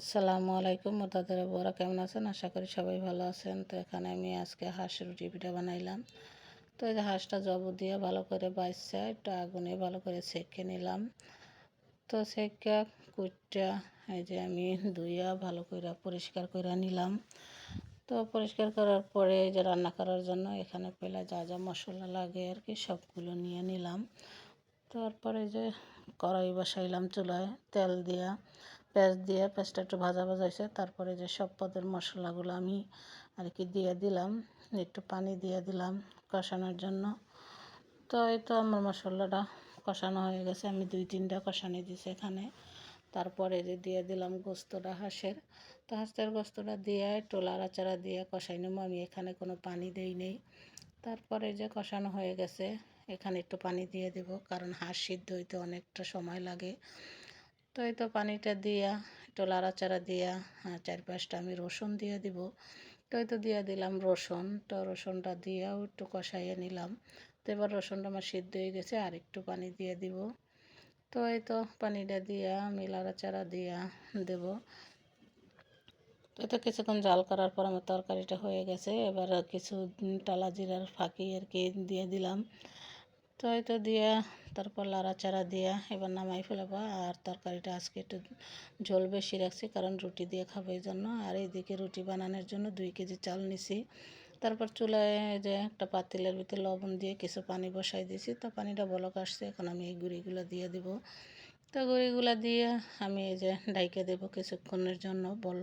আসসালামু আলাইকুম মোতাদের বড়া কেমন আছেন? আশা করি সবাই ভালো আছেন। তো এখানে আমি আজকে হাঁস রুটি পিঠা বানাইলাম। তো এই হাঁসটা জব দিয়ে ভালো করে বাইসা একটু আগুনে ভালো করে সেঁকে নিলাম। তো সেঁকে কুটটা এই যে আমি ধুইয়া ভালো করে পরিষ্কার করে নিলাম। তো পরিষ্কার করার পরে যে রান্না করার জন্য এখানে পেলে যা যা মশলা লাগে আর কি, সবগুলো নিয়ে নিলাম। তারপরে যে কড়াই বসাইলাম চুলায় তেল দিয়া। পেঁয়াজ দিয়ে পেঁয়াজটা একটু ভাজা ভাজা হয়েছে। তারপরে যে সব পদের মশলাগুলো আমি আর কি দিয়ে দিলাম, একটু পানি দিয়ে দিলাম কষানোর জন্য। তো এই তো আমার মশলাটা কষানো হয়ে গেছে। আমি দুই তিনটা কষানি দিছি এখানে। তারপরে যে দিয়ে দিলাম গোস্তটা হাঁসের। তো হাঁসের গোস্তটা দিয়ে একটু লাড়াচাড়া দিয়ে কষাই নেব। আমি এখানে কোনো পানি দেই নেই। তারপরে যে কষানো হয়ে গেছে, এখানে একটু পানি দিয়ে দেব। কারণ হাঁস সিদ্ধ হইতে অনেকটা সময় লাগে। তো এই তো পানিটা দিয়া, একটু লাড়াচাড়া দিয়া চার পাঁচটা আমি রসুন দিয়ে দিব। তো এই তো দিয়ে দিলাম রসুন। তো রসুনটা দিয়েও একটু কষাইয়ে নিলাম। তো এবার রসুনটা আমার সিদ্ধ হয়ে গেছে, আর একটু পানি দিয়ে দিব। তো এই তো পানিটা দিয়া আমি লাড়াচাড়া দিয়া দেব। তো এটা কিছুক্ষণ জাল করার পর আমার তরকারিটা হয়ে গেছে। এবার কিছু টালা জিরার ফাঁকি আর কি দিয়ে দিলাম। তো হয়তো দিয়া, তারপর লাড়াচাড়া দিয়া এবার নামাই ফেলাবো। আর তরকারিটা আজকে একটু ঝোল বেশি রাখছি, কারণ রুটি দিয়ে খাব এই জন্য। আর এইদিকে রুটি বানানোর জন্য দুই কেজি চাল নিছি। তারপর চুলায় যে একটা পাতিলের ভিতরে লবণ দিয়ে কিছু পানি বসাই দিয়েছি। তো পানিটা বলক আসছে, এখন আমি এই গুঁড়িগুলো দিয়ে দিব। তো গুঁড়িগুলো দিয়ে আমি এই যে ডাইকে দেবো কিছুক্ষণের জন্য। বল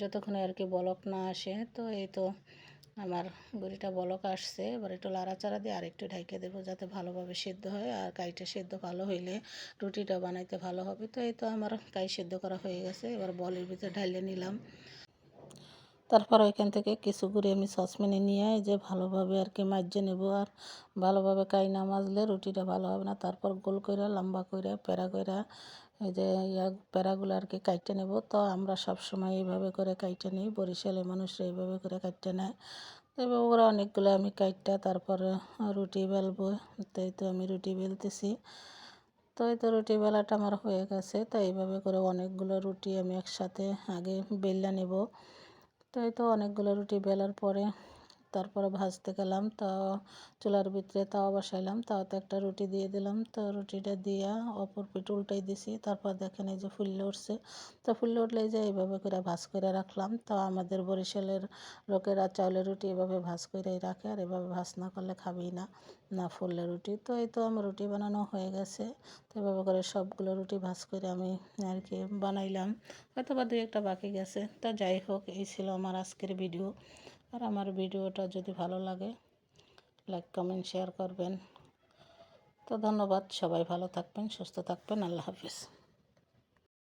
যতক্ষণে আর কি বলক না আসে, তো এই তো আমার গুড়িটা বলক আসছে, এবার একটু লাড়াচাড়া দিয়ে আরেকটু ঢেকে দেবো যাতে ভালোভাবে সেদ্ধ হয়, আর কাইটা সেদ্ধ ভালো হইলে রুটিটা বানাইতে ভালো হবে। তো এই তো আমার কাই সেদ্ধ করা হয়ে গেছে, এবার বলের ভিতরে ঢাইলে নিলাম। তারপর ওইখান থেকে কিছু গুঁড়ি আমি সসপ্যানে নিয়ে যে ভালোভাবে আর কি মাজিয়ে নেব, আর ভালোভাবে কাই না মাজলে রুটিটা ভালো হবে না। তারপর গোল করে লম্বা করে প্যারা করে এই যে ইয়া প্যারাগুলো আর কি কাটতে নেব। তো আমরা সব সময় এইভাবে করে কাটতে নিই বরিশালের মানুষরা এইভাবে করে কাটতে নেয়। তবে ওরা অনেকগুলো আমি কাটটা তারপরে রুটি বেলবো, তাই তো আমি রুটি বেলতেছি। তো এই তো রুটি বেলাটা আমার হয়ে গেছে, তো এইভাবে করে অনেকগুলো রুটি আমি একসাথে আগে বেললা নেব। তো এই তো অনেকগুলো রুটি বেলার পরে তারপরে ভাজতে গেলাম, তো চুলার ভিতরে তাওয়া বসাইলাম। তাওয়াতে একটা রুটি দিয়ে দিলাম, তো রুটিটা দিয়া অপর পিঠ উল্টাই দিছি। তারপর দেখেন এই যে ফুললে উঠছে, তো ফুললে উঠলে যে এইভাবে করে ভাজ করে রাখলাম। তো আমাদের বরিশালের লোকেরা চাউলের রুটি এভাবে ভাজ করেই রাখে, আর এভাবে ভাজ না করলে খাবেই না না ফুললে রুটি। তো এই তো আমার রুটি বানানো হয়ে গেছে, তো এভাবে করে সবগুলো রুটি ভাজ করে আমি আর কি বানাইলাম। হয়তো বা দুই একটা বাকি গেছে, তো যাই হোক, এই ছিল আমার আজকের ভিডিও। আর আমার ভিডিওটা যদি ভালো লাগে লাইক কমেন্ট শেয়ার করবেন। তো ধন্যবাদ, সবাই ভালো থাকবেন, সুস্থ থাকবেন, আল্লাহ হাফিজ।